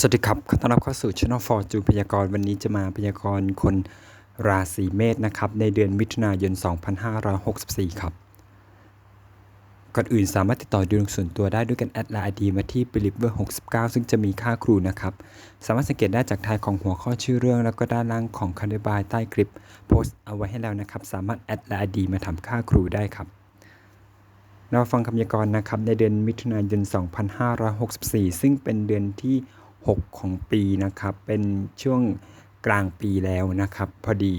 สวัสดีครับ ขอต้อนรับเข้าสู่ Channel for จูพยากรณ์ วันนี้จะมาพยากรณ์คนราศีเมษนะครับ ในเดือนมิถุนายน 2564 ครับ ก่อนอื่นสามารถติดต่อดูดวงส่วนตัวได้ด้วยกันแอดไลน์ดีมาที่ believer 69 ซึ่งจะมีค่าครูนะครับ สามารถสังเกตได้จากทายของหัวข้อชื่อเรื่อง แล้วก็ด้านล่างของคำอธิบายใต้คลิป โพสต์เอาไว้ให้แล้วนะครับ สามารถแอดไลน์ดีมาทำค่าครูได้ครับเราฟังคำพยากรณ์นะครับในเดือนมิถุนายน 2564 ซึ่งเป็นเดือนที่ 6 ของปีนะครับ เป็นช่วงกลางปีแล้วนะครับ พอดี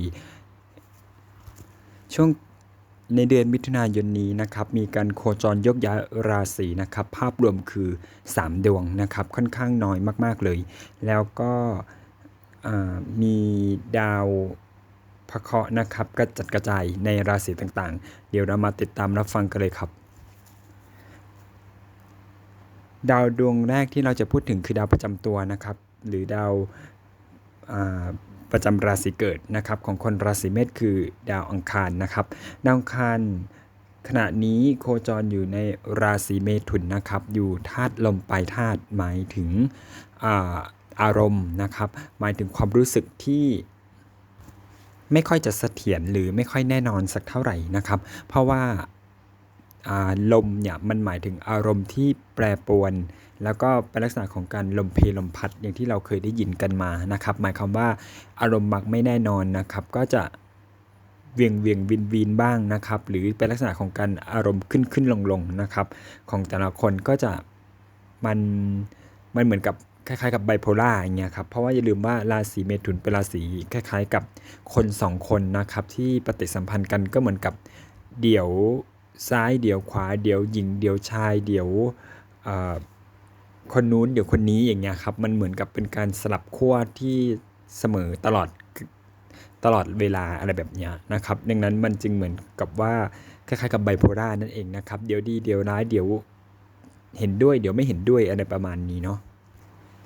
ช่วงในเดือนมิถุนายนนี้นะครับ มีการโคจรยกย้ายราศีนะครับ ภาพรวมคือ 3 ดวงนะครับ ค่อนข้างน้อยมาก ๆ เลย แล้วก็มีดาวพระเคราะห์นะครับกระจัดกระจายในราศีต่างๆ เดี๋ยวเรามาติดตามรับฟังกันเลยครับ ดาวดวงแรกที่เราจะพูดถึงคือดาวประจำตัวนะครับ หรือดาวาประจำราศีเกิดนะครับ ของคนราศีเมษคือดาวอังคารนะครับ ดาวอังคารขณะนี้โคจรอยู่ในราศีเมถุนนะครับ อยู่ธาตุลมปลายธาตุหมายถึงอาอารมณ์นะครับ หมายถึงความรู้สึกที่ไม่ค่อยจะเสถียรหรือไม่ค่อยแน่นอนสักเท่าไหร่นะครับ เพราะว่า ลมเนี่ยมันหมายถึงอารมณ์ที่แปรปรวน แล้วก็เป็นลักษณะของการลมเพลลมพัดอย่างที่เราเคยได้ยินกันมานะครับ หมายความว่าอารมณ์มักไม่แน่นอนนะครับ ก็จะเวียงเวียงวินวินบ้างนะครับ หรือเป็นลักษณะของการอารมณ์ขึ้นขึ้นลงลงนะครับ ของแต่ละคนก็จะมันมันเหมือนกับคล้ายๆกับไบโพล่าอย่างเงี้ยครับ เพราะว่าอย่าลืมว่าราศีเมถุนเป็นราศีคล้ายๆกับคนสองคนนะครับที่ปฏิสัมพันธ์กันก็เหมือนกับเดี่ยว ซ้ายเดี่ยวขวาเดี่ยวหญิงเดี่ยวชายเดี่ยวคนนู้นเดี๋ยวคนนี้อย่างเงี้ยครับ มันเหมือนกับเป็นการสลับขั้วที่เสมอตลอดตลอดเวลาอะไรแบบเนี้ยนะครับ ดังนั้นมันจึงเหมือนกับว่าคล้ายๆกับไบโพล่านั่นเองนะครับ เดี๋ยวดีเดี๋ยวร้ายเดี๋ยวเห็นด้วย เดี๋ยวไม่เห็นด้วยอะไรประมาณนี้เนาะ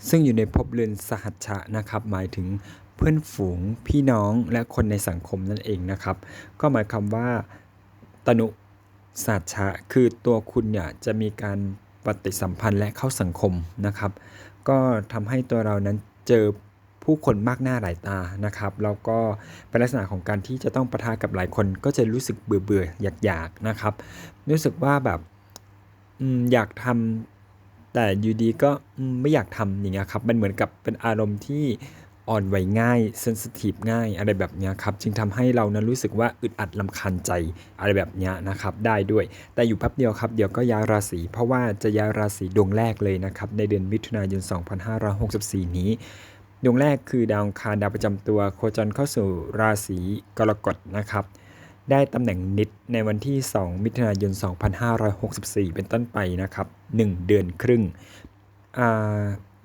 ซึ่งอยู่ในภพเรือนสหัชชะนะครับ หมายถึงเพื่อนฝูงพี่น้องและคนในสังคมนั่นเองนะครับ ก็หมายความว่าตนุ สัชชะคือตัวคุณเนี่ยจะมีการปฏิสัมพันธ์และเข้าสังคมนะครับ ก็ทำให้ตัวเรานั้นเจอผู้คนมากหน้าหลายตานะครับ แล้วก็เป็นลักษณะของการที่จะต้องประทะกับหลายคนก็จะรู้สึกเบื่อเบื่ออยากอยากนะครับ รู้สึกว่าแบบอยากทำแต่อยู่ดีก็ไม่อยากทำอย่างเงี้ยครับ มันเหมือนกับเป็นอารมณ์ที่ อ่อนไหวง่ายเซนซิทีฟง่าย อะไรแบบนี้ครับจึงทำให้เรานั้นรู้สึกว่าอึดอัดลำคาญใจอะไรแบบนี้นะครับได้ด้วย แต่อยู่แป๊บเดียวครับเดี๋ยวก็ย้ายราศีเพราะว่าจะย้ายราศีดวงแรกเลยนะครับในเดือนมิถุนายน 2564 นี้ดวงแรกคือดาวคารดาวประจำตัวโคจรเข้าสู่ราศีกรกฎนะครับได้ตำแหน่งนิดในวันที่ 2 มิถุนายน 2564 เป็นต้นไปนะครับ 1 เดือนครึ่งอ่า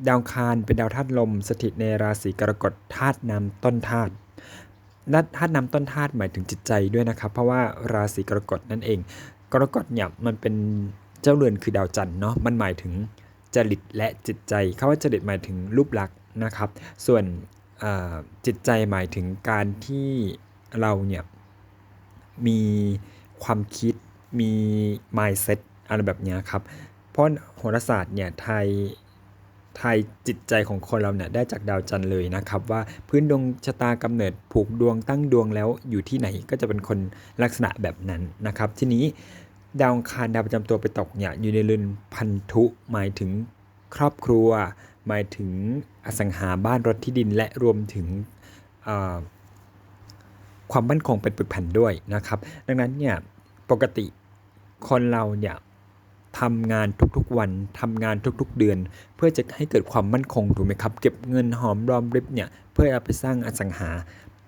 ดาวคารเป็นดาวธาตุลม สถิตในราศีกรกฎธาตุน้ำต้นธาตุและธาตุน้ำต้นธาตุหมายถึงจิตใจด้วยนะครับ เพราะว่าราศีกรกฎนั่นเอง กรกฎเนี่ยมันเป็นเจ้าเรือนคือดาวจันทร์เนาะมันหมายถึงจริตและจิตใจคำว่าจริตหมายถึงรูปลักษณ์นะครับ ส่วนจิตใจหมายถึงการที่เราเนี่ยมีความคิดมี mindset อะไรแบบนี้ครับ เพราะโหราศาสตร์เนี่ยไทย ทายจิตใจของคนเราเนี่ยได้จากดาวจันทร์เลยนะครับ ว่าพื้นดวงชะตากำเนิดผูกดวงตั้งดวงแล้วอยู่ที่ไหนก็จะเป็นคนลักษณะแบบนั้นนะครับ ทีนี้ดาวคารดาวประจำตัวไปตกเนี่ยอยู่ในเรือนพันธุหมายถึงครอบครัว หมายถึงอสังหาบ้านรถที่ดินและรวมถึงความมั่นคงเป็นปึกแผ่นด้วยนะครับ ดังนั้นเนี่ยปกติคนเราเนี่ย ทำงานทุกๆวันทำงานทุกๆเดือน เพื่อจะให้เกิดความมั่นคงถูกไหมครับ เก็บเงินหอมรอมริบเนี่ยเพื่อเอาไปสร้างอสังหา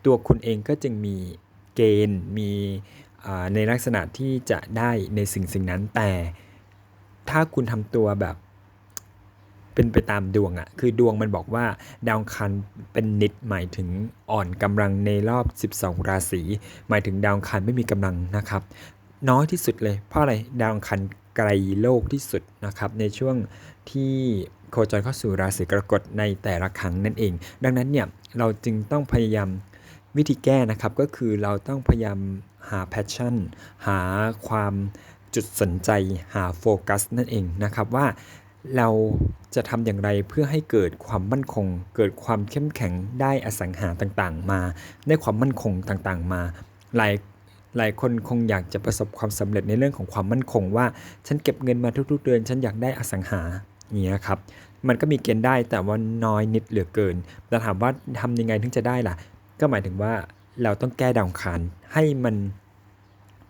ตัวคุณเองก็จึงมีเกณฑ์มีในลักษณะที่จะได้ในสิ่งสิ่งนั้นแต่ ถ้าคุณทำตัวแบบเป็นไปตามดวงอะ่ะ คือดวงมันบอกว่า ดาวคันเป็นนิดหมายถึงอ่อนกำลังในรอบ 12 ราศี หมายถึงดาวคันไม่มีกำลังนะครับ น้อยที่สุดเลย เพราะอะไรดาวอังคันไกลโลกที่สุดนะครับในช่วงที่โคจรเข้าสู่ราศีกรกฎในแต่ละครั้งนั่นเอง ดังนั้นเนี่ยเราจึงต้องพยายามวิธีแก้นะครับก็คือเราต้องพยายามหา passion หาความจุดสนใจหาโฟกัสนั่นเองนะครับว่าเราจะทำอย่างไรเพื่อให้เกิดความมั่นคง เกิดความเข้มแข็งได้อสังหาต่างๆ มา ได้ความมั่นคงต่างๆ มา หลาย หลายคนคงอยากจะประสบความสำเร็จในเรื่องของความมั่นคงว่า ฉันเก็บเงินมาทุกๆเดือน ฉันอยากได้อสังหาเงี้ยครับ มันก็มีเกณฑ์ได้แต่ว่าน้อยนิดเหลือเกินแต่ถามว่าทำยังไงถึงจะได้ล่ะ ก็หมายถึงว่าเราต้องแก้ดาวอังคารให้มัน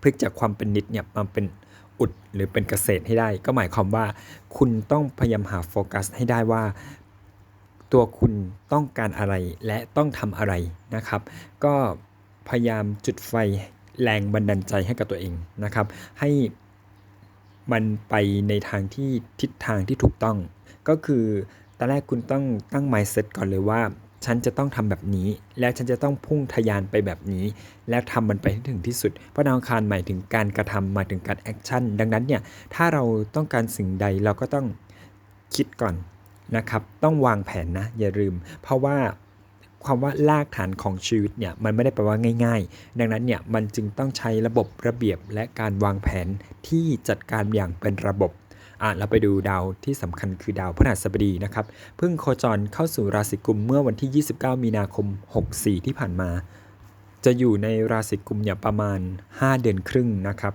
พลิกจากความเป็นนิดเนี่ยมาเป็นอุดหรือเป็นเกษตรให้ได้ ก็หมายความว่า คุณต้องพยายามหาโฟกัสให้ได้ว่า ตัวคุณต้องการอะไรและต้องทำอะไรนะครับ ก็พยายามจุดไฟ แรงบันดาลใจให้กับตัวเองนะครับ ให้มันไปในทางที่ทิศทางที่ถูกต้อง ก็คือตอนแรกคุณต้องตั้ง mindset ก่อนเลยว่า ฉันจะต้องทำแบบนี้ และฉันจะต้องพุ่งทะยานไปแบบนี้ แล้วทำมันไปให้ถึงที่สุด เพราะดาวอังคารหมายถึงการกระทำหมายถึงการแอคชั่นดังนั้นเนี่ยถ้าเราต้องการสิ่งใดเราก็ต้องคิดก่อนนะครับ ต้องวางแผนนะอย่าลืม เพราะว่า ความว่ารากฐานของชีวิตเนี่ยมันไม่ได้แปลว่าง่าย ๆ ดังนั้นเนี่ยมันจึงต้องใช้ระบบระเบียบและการวางแผนที่จัดการอย่างเป็นระบบอะเราไปดูดาวที่สำคัญคือดาวพฤหัสบดีนะครับเพิ่งโคจรเข้าสู่ราศีกุมเมื่อวันที่ 29 มีนาคม 64 ที่ผ่านมา จะอยู่ในราศีกุมอย่าประมาณ 5 เดือนครึ่งนะครับ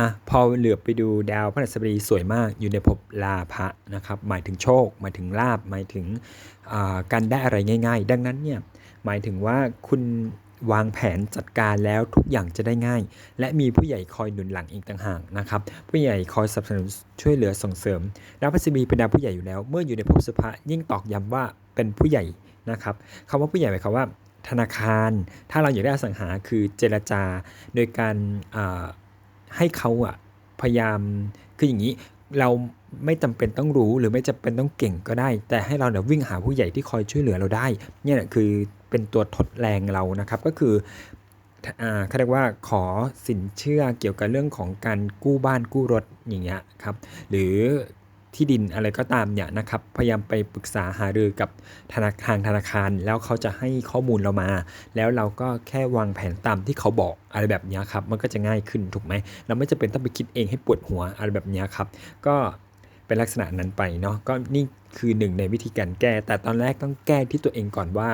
อะพอเหลือบไปดูดาวพฤหัสบดีสวยมากอยู่ในภพลาภะนะครับหมายถึงโชค หมายถึงลาบหมายถึงการได้อะไรง่าย ๆ ดังนั้นเนี่ยหมายถึงว่าคุณวางแผนจัดการแล้วทุกอย่างจะได้ง่าย และมีผู้ใหญ่คอยหนุนหลังอีกต่างหากนะครับผู้ใหญ่คอยสนับสนุนช่วยเหลือส่งเสริมดาวพฤหัสบดีเป็นดาวผู้ใหญ่อยู่แล้ว เมื่ออยู่ในภพสุภะยิ่งตอกย้ำว่าเป็นผู้ใหญ่นะครับคำว่าผู้ใหญ่หมายความว่าธนาคาร ถ้าเราอยากได้อสังหาคือเจรจา โดยการ ให้เขาอะพยายามคืออย่างนี้เราไม่จำเป็นต้องรู้หรือไม่จำเป็นต้องเก่งก็ได้ แต่ให้เราเนี่ยวิ่งหาผู้ใหญ่ที่คอยช่วยเหลือเราได้ เนี่ยคือเป็นตัวทดแรงเรานะครับก็คืออ่าเขาเรียกว่าขอสินเชื่อเกี่ยวกับเรื่องของการกู้บ้านกู้รถอย่างเงี้ยครับหรือ ที่ดินอะไรก็ตามเนี่ยนะครับพยายามไปปรึกษาหารือกับธนาคารธนาคาร แล้วเขาจะให้ข้อมูลเรามา แล้วเราก็แค่วางแผนตามที่เขาบอกอะไรแบบนี้ครับมันก็จะง่ายขึ้นถูกไหมเราไม่จำเป็นต้องไปคิดเองให้ปวดหัวอะไรแบบนี้ครับ ก็เป็นลักษณะนั้นไปเนาะก็นี่คือหนึ่งในวิธีการแก้ แต่ตอนแรกต้องแก้ที่ตัวเองก่อนว่า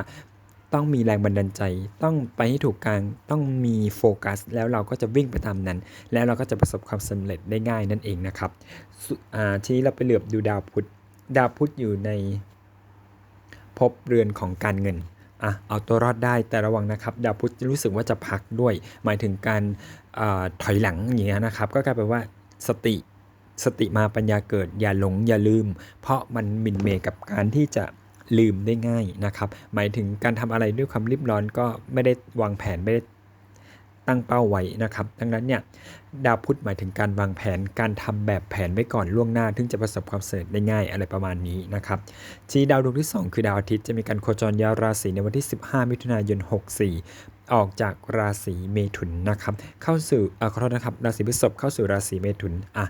ต้องมีแรงบันดาลใจ ต้องไปให้ถูกกลางต้องมีโฟกัส แล้วเราก็จะวิ่งไปตามนั้น แล้วเราก็จะประสบความสำเร็จได้ง่ายนั่นเองนะครับทีนี้เราไปเหลือบดูดาวพุธดาวพุธอยู่ในภพเรือนของการเงินอะเอาตัวรอดได้แต่ระวังนะครับ ดาวพุธจะรู้สึกว่าจะพักด้วย หมายถึงการอถอยหลังอย่างเงี้ยนะครับ ก็กลายเป็นว่าสติสติมาปัญญาเกิดอย่าหลงอย่าลืม เพราะมันมินเมกับการที่จะ ลืมได้ง่ายนะครับ หมายถึงการทำอะไรด้วยความรีบร้อนก็ไม่ได้วางแผนไม่ได้ตั้งเป้าไว้นะครับ ดังนั้นเนี่ยดาวพุธหมายถึงการวางแผนการทำแบบแผนไว้ก่อนล่วงหน้า ถึงจะประสบความสำเร็จได้ง่ายอะไรประมาณนี้นะครับชี้ดาวดวงที่ 2 คือดาวอาทิตย์จะมีการโคจรย้ายราศีในวันที่ 15 มิถุนายน 64ออกจากราศีเมถุนนะครับ เข้าสู่เอ่อขอโทษนะครับ ราศีพฤษภเข้าสู่ราศีเมถุนอะ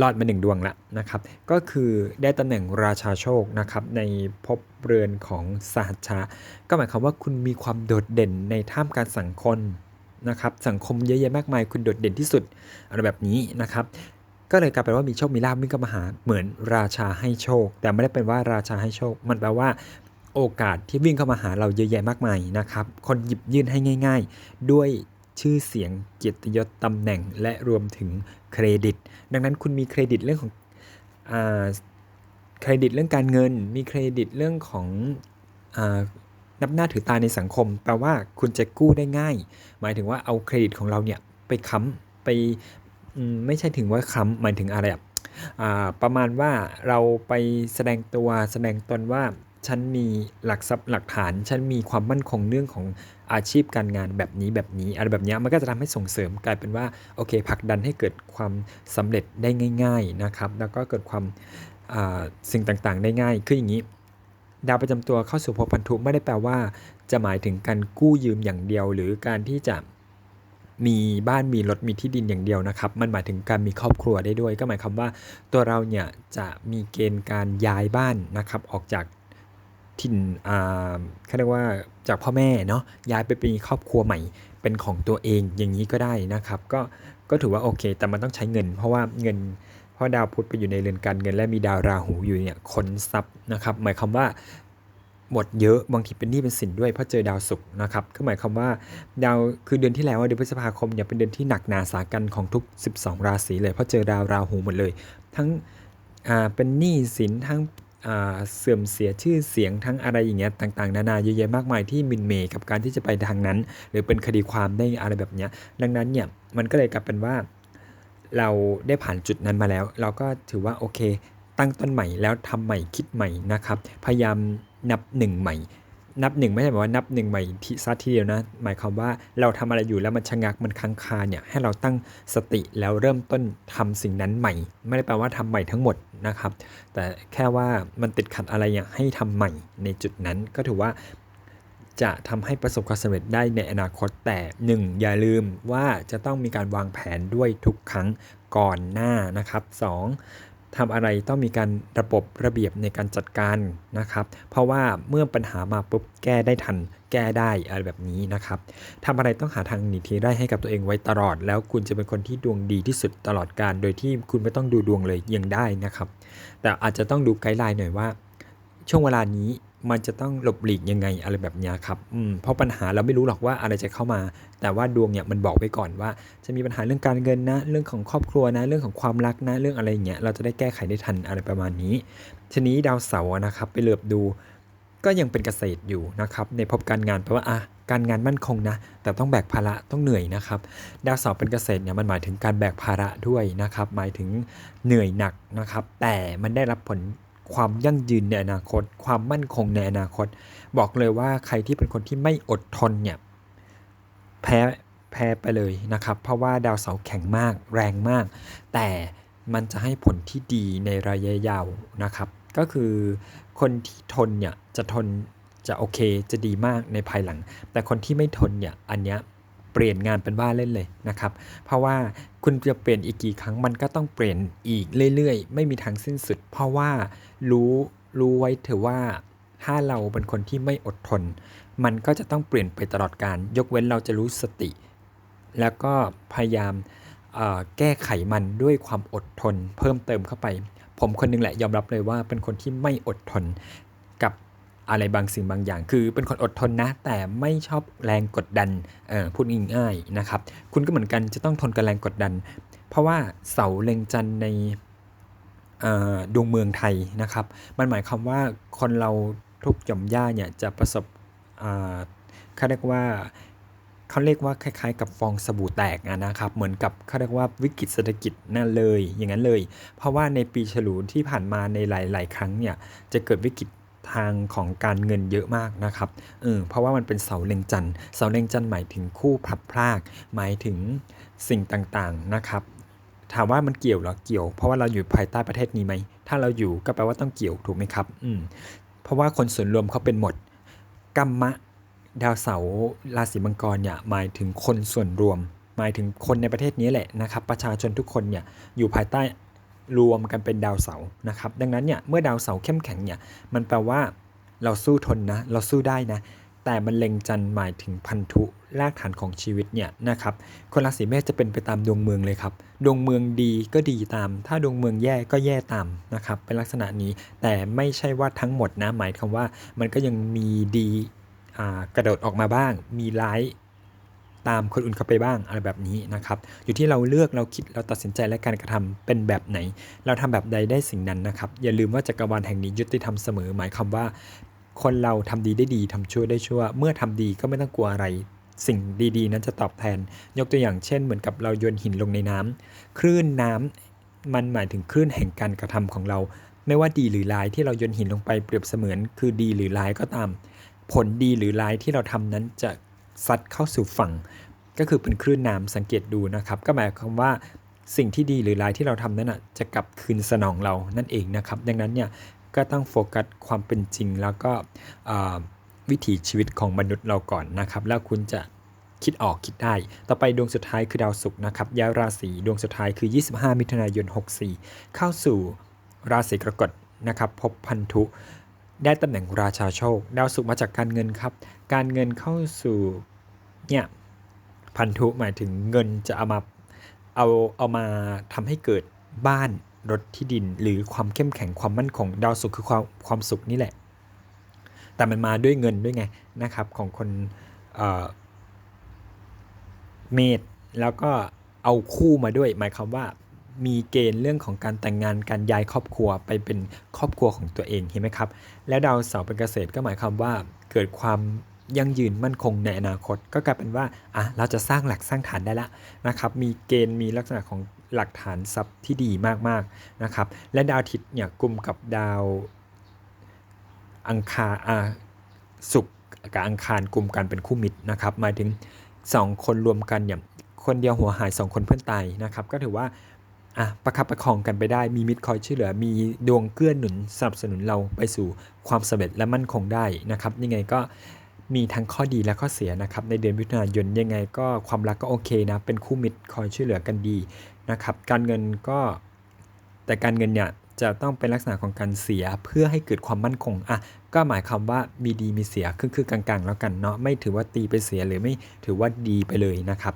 รอดมาหนึ่งดวงละนะครับ ก็คือได้ตำแหน่งราชาโชคนะครับในภพเรือนของสหัชชาก็หมายความว่าคุณมีความโดดเด่นในท่ามกลารสังคมนะครับ สังคมเยอะแยะมากมาย คุณโดดเด่นที่สุดอะไรแบบนี้นะครับ ก็เลยกลายเป็นว่ามีโชคมีลาภวิ่งเข้ามาหาเหมือนราชาให้โชค แต่ไม่ได้เป็นว่าราชาให้โชค มันแปลว่าโอกาสที่วิ่งเข้ามาหาเราเยอะแยะมากมายนะครับ คนหยิบยื่นให้ง่าย ๆ ด้วย ชื่อเสียงเกียรติยศตำแหน่งและรวมถึงเครดิต ดังนั้นคุณมีเครดิตเรื่องของเครดิตเรื่องการเงิน มีเครดิตเรื่องของอนับหน้าถือตาในสังคม แปลว่าคุณจะกู้ได้ง่าย หมายถึงว่าเอาเครดิตของเราเนี่ยไปค้ำไปมไม่ใช่ถึงว่าค้ำหมายถึงอะไรอะอ่าประมาณว่าเราไปแสดงตัวแสดงตนว่า ฉันมีหลักทรัพย์หลักฐาน ฉันมีความมั่นคงเรื่องของอาชีพการงานแบบนี้แบบนี้อะไรแบบนี้มันก็จะทำให้ส่งเสริมกลายเป็นว่าโอเคผลักดันให้เกิดความสำเร็จได้ง่าย ๆนะครับ แล้วก็เกิดความสิ่งต่างๆได้ง่ายคืออย่างนี้ ดาวประจำตัวเข้าสู่ภพพันธุไม่ได้แปลว่า จะหมายถึงการกู้ยืมอย่างเดียว หรือการที่จะมีบ้านมีรถมีที่ดินอย่างเดียวนะครับ มันหมายถึงการมีครอบครัวได้ด้วย ก็หมายความว่าตัวเราเนี่ยจะมีเกณฑ์การย้ายบ้านนะครับออกจาก ถิ่นอ่าเขาเรียกว่าจากพ่อแม่เนาะย้ายไปเป็นครอบครัวใหม่ เป็นของตัวเองอย่างนี้ก็ได้นะครับ ก็ก็ถือว่าโอเค แต่มันต้องใช้เงิน เพราะว่าเงินเพราะดาวพุธไปอยู่ในเรือนการเงินและมีดาวราหูอยู่เนี่ยค้นทรัพย์นะครับ หมายความว่าหมดเยอะบางทีเป็นหนี้เป็นสินด้วยเพราะเจอดาวศุกร์นะครับก็หมายความว่าดาวคือเดือนที่แล้วเดือนพฤษภาคมเนี่ยเป็นเดือนที่หนักหนาสากันของทุก 12 ราศีเลยเพราะเจอดาวราหูหมดเลย ทั้งอ่าเป็นหนี้สินทั้ง เสื่อมเสียชื่อเสียงทั้งอะไรอย่างเงี้ยต่างๆ นานาเยอะแยะมากมายที่มินเมย์กับการที่จะไปทางนั้น หรือเป็นคดีความได้อะไรแบบเนี้ยดังนั้นเนี่ยมันก็เลยกลายเป็นว่า เราได้ผ่านจุดนั้นมาแล้ว เราก็ถือว่าโอเค ตั้งต้นใหม่แล้วทำใหม่คิดใหม่นะครับ พยายามนับหนึ่งใหม่ นับหนึ่งไม่ใช่หมายว่านับหนึ่งใหม่ที่ซะทีเดียวนะ หมายความว่าเราทำอะไรอยู่แล้วมันชะงักมันค้างคาเนี่ยให้เราตั้งสติแล้วเริ่มต้นทำสิ่งนั้นใหม่ ไม่ได้แปลว่าทำใหม่ทั้งหมดนะครับ แต่แค่ว่ามันติดขัดอะไรอย่างให้ทำใหม่ในจุดนั้นก็ถือว่าจะทำให้ประสบความสำเร็จได้ในอนาคตแต่ 1. อย่าลืมว่าจะต้องมีการวางแผนด้วยทุกครั้งก่อนหน้านะครับ 2. ทำอะไรต้องมีการระบบระเบียบในการจัดการนะครับ เพราะว่าเมื่อปัญหามาปุ๊บแก้ได้ทัน แก้ได้อะไรแบบนี้นะครับทำอะไรต้องหาทางหนีทีได้ให้กับตัวเองไว้ตลอด แล้วคุณจะเป็นคนที่ดวงดีที่สุดตลอดการ โดยที่คุณไม่ต้องดูดวงเลยยังได้นะครับ แต่อาจจะต้องดูไกด์ไลน์หน่อยว่า ช่วงเวลานี้ มันจะต้องหลบหลีกยังไงอะไรแบบนี้ครับอืมเพราะปัญหาเราไม่รู้หรอกว่าอะไรจะเข้ามา แต่ว่าดวงเนี่ยมันบอกไว้ก่อนว่า จะมีปัญหาเรื่องการเงินนะ เรื่องของครอบครัวนะ เรื่องของความรักนะ เรื่องอะไรอย่างเงี้ย เราจะได้แก้ไขได้ทันอะไรประมาณนี้ ทีนี้ดาวเสาร์นะครับไปเหลือบดู ก็ยังเป็นเกษตรอยู่นะครับ ในภพการงานแปลว่าอะการงานมั่นคงนะ แต่ต้องแบกภาระต้องเหนื่อยนะครับ ดาวเสาร์เป็นเกษตรเนี่ยมันหมายถึงการแบกภาระด้วยนะครับ หมายถึงเหนื่อยหนักนะครับ แต่มันได้รับผล ความยั่งยืนในอนาคต ความมั่นคงในอนาคต บอกเลยว่าใครที่เป็นคนที่ไม่อดทนเนี่ยแพ้แพ้ไปเลยนะครับ เพราะว่าดาวเสาร์แข็งมากแรงมาก แต่มันจะให้ผลที่ดีในระยะยาวนะครับ ก็คือคนที่ทนเนี่ยจะทนจะโอเคจะดีมากในภายหลัง แต่คนที่ไม่ทนเนี่ยอันเนี้ย ปลี่ยนงานเป็นว่าเล่นเลยนะครับ เพราะว่าคุณจะเปลี่ยนอีกกี่ครั้งมันก็ต้องเปลี่ยนอีกเรื่อยๆ ไม่มีทางสิ้นสุด เพราะว่ารู้รู้ไว้เถอะว่าถ้าเราเป็นคนที่ไม่อดทน มันก็จะต้องเปลี่ยนไปตลอดการ ยกเว้นเราจะรู้สติ แล้วก็พยายามแก้ไขมันด้วยความอดทน เพิ่มเติมเข้าไป ผมคนหนึงแหละยอมรับเลยว่าเป็นคนที่ไม่อดทน อะไรบางสิ่งบางอย่าง คือเป็นคนอดทนนะ แต่ไม่ชอบแรงกดดันพูดง่ายๆนะครับ คุณก็เหมือนกันจะต้องทนกับแรงกดดัน เพราะว่าเสาเล็งจันทร์ในดวงเมืองไทยนะครับ มันหมายความว่าคนเราทุกหย่อมย่าเนี่ยจะประสบเขาเรียกว่าเขาเรียกว่าคล้ายๆ กับฟองสบู่แตกนะครับ เหมือนกับเขาเรียกว่าวิกฤตเศรษฐกิจนั่นเลย อย่างนั้นเลย เพราะว่าในปีฉลูที่ผ่านมาในหลาย ๆ ครั้งเนี่ยจะเกิดวิกฤต ทางของการเงินเยอะมากนะครับเออเพราะว่ามันเป็นเสาเล็งจันทร์เสาเล็งจันทร์หมายถึงคู่พลัดพราก หมายถึงสิ่งต่างๆนะครับ ถามว่ามันเกี่ยวหรอเกี่ยว เพราะว่าเราอยู่ภายใต้ประเทศนี้ไหม ถ้าเราอยู่ก็แปลว่าต้องเกี่ยวถูกไหมครับอืมเพราะว่าคนส่วนรวมเขาเป็นหมดกัมมะดาวเสาราศีมังกรเนี่ยหมายถึงคนส่วนรวม หมายถึงคนในประเทศนี้แหละนะครับ ประชาชนทุกคนเนี่ยอยู่ภายใต้ รวมกันเป็นดาวเสาร์นะครับ ดังนั้นเนี่ยเมื่อดาวเสาร์เข้มแข็งเนี่ยมันแปลว่าเราสู้ทนนะเราสู้ได้นะแต่มันเล็งจันหมายถึงพันธุรากฐานของชีวิตเนี่ยนะครับคนราศีเมษจะเป็นไปตามดวงเมืองเลยครับ ดวงเมืองดีก็ดีตาม ถ้าดวงเมืองแย่ก็แย่ตามนะครับเป็นลักษณะนี้แต่ไม่ใช่ว่าทั้งหมดนะหมายความว่ามันก็ยังมีดีกระโดดออกมาบ้าง มีร้าย ตามคนอื่นเข้าไปบ้างอะไรแบบนี้นะครับอยู่ที่เราเลือกเราคิดเราตัดสินใจและการกระทำเป็นแบบไหน เราทำแบบใดได้สิ่งนั้นนะครับอย่าลืมว่าจักรวาลแห่งนี้ยุติธรรมเสมอ หมายความว่า คนเราทำดีได้ดีทำชั่วได้ชั่ว เมื่อทำดีก็ไม่ต้องกลัวอะไรสิ่งดีๆ นั้นจะตอบแทน ยกตัวอย่างเช่น เหมือนกับเราโยนหินลงในน้ำคลื่นน้ำมันหมายถึงคลื่นแห่งการกระทำของเรา ไม่ว่าดีหรือร้ายที่เราโยนหินลงไปเปรียบเสมือน คือดีหรือร้ายก็ตาม ผลดีหรือร้ายที่เราทำนั้นจะ ซัดเข้าสู่ฝั่ง ก็คือเป็นคลื่นน้ำสังเกตดูนะครับ ก็หมายความว่าสิ่งที่ดีหรือร้ายที่เราทำนั้นนะจะกลับคืนสนองเรานั่นเองนะครับ ดังนั้นเนี่ยก็ต้องโฟกัสความเป็นจริงแล้วก็วิถีชีวิตของมนุษย์เราก่อนนะครับ แล้วคุณจะคิดออกคิดได้ ต่อไปดวงสุดท้ายคือดาวศุกร์นะครับย้ายราศีดวงสุดท้ายคือ 25 มิถุนายน 64 เข้าสู่ราศีกรกฎนะครับ พบพันธุ ได้ตำแหน่งราชาโชค ดาวศุกร์มาจากการเงินครับ การเงินเข้าสู่เนี่ยพันธุหมายถึงเงินจะเอามาเอาเอามาทำให้เกิดบ้านรถที่ดิน หรือความเข้มแข็งความมั่นคงดาวศุกร์คือความความสุขนี่แหละ แต่มันมาด้วยเงินด้วยไงนะครับของคนเเมษแล้วก็เอาคู่มาด้วย หมายความว่า มีเกณฑ์เรื่องของการแต่งงานการย้ายครอบครัวไปเป็นครอบครัวของตัวเองเห็นไหมครับ และดาวเสาร์เป็นเกษตรก็หมายความว่าเกิดความยั่งยืนมั่นคงในอนาคต ก็กลายเป็นว่าอะเราจะสร้างหลักสร้างฐานได้ละนะครับ มีเกณฑ์มีลักษณะของหลักฐานทรัพย์ที่ดีมากๆนะครับ และดาวอาทิตย์เนี่ยกลุ่มกับดาวอังคารอ่าศุกร์กับอังคารกลุ่มกันเป็นคู่มิตรนะครับหมายถึง 2 คนรวมกันเนี่ยคนเดียวหัวหาย 2 คนเพื่อนตายนะครับ ก็ถือว่า อะประคับประคองกันไปได้มีมิตรคอยช่วยเหลือ มีดวงเกื้อหนุนสนับสนุนเราไปสู่ความสำเร็จและมั่นคงได้นะครับ ยังไงก็มีทั้งข้อดีและข้อเสียนะครับ ในเดือนมิถุนายนยังไงก็ความรักก็โอเคนะ เป็นคู่มิตรคอยช่วยเหลือกันดีนะครับ การเงินก็แต่การเงินเนี่ย จะต้องเป็นลักษณะของการเสียเพื่อให้เกิดความมั่นคงอะก็หมายความว่ามีดีมีเสียคือคือกลางๆ แล้วกันเนาะไม่ถือว่าตีไปเสียหรือไม่ถือว่าดีไปเลยนะครับ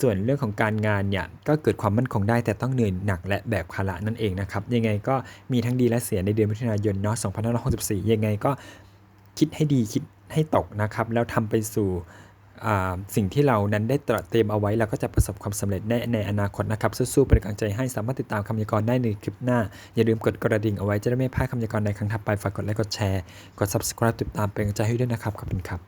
ส่วนเรื่องของการงานเนี่ยก็เกิดความมั่นคงได้แต่ต้องเหนื่อยหนักและแบกภาระนั่นเองนะครับยังไงก็มีทั้งดีและเสียในเดือนมิถุนายนเนาะ2564 ยังไงก็คิดให้ดีคิดให้ตกนะครับ แล้วทำไปสู่ สิ่งที่เรานั้นได้ตระเตรียมเอาไว้เราก็จะประสบความสำเร็จในในอนาคตนะครับสู้ๆเป็นกำลังใจให้สามารถติดตามคำยากรณ์ได้ในคลิปหน้า อย่าลืมกดกระดิ่งเอาไว้จะได้ไม่พลาดคำยากรณ์ในครั้งถัดไปฝากกดไลค์กดแชร์กด subscribe ติดตามเป็นกำลังใจให้ด้วยนะครับขอบคุณครับ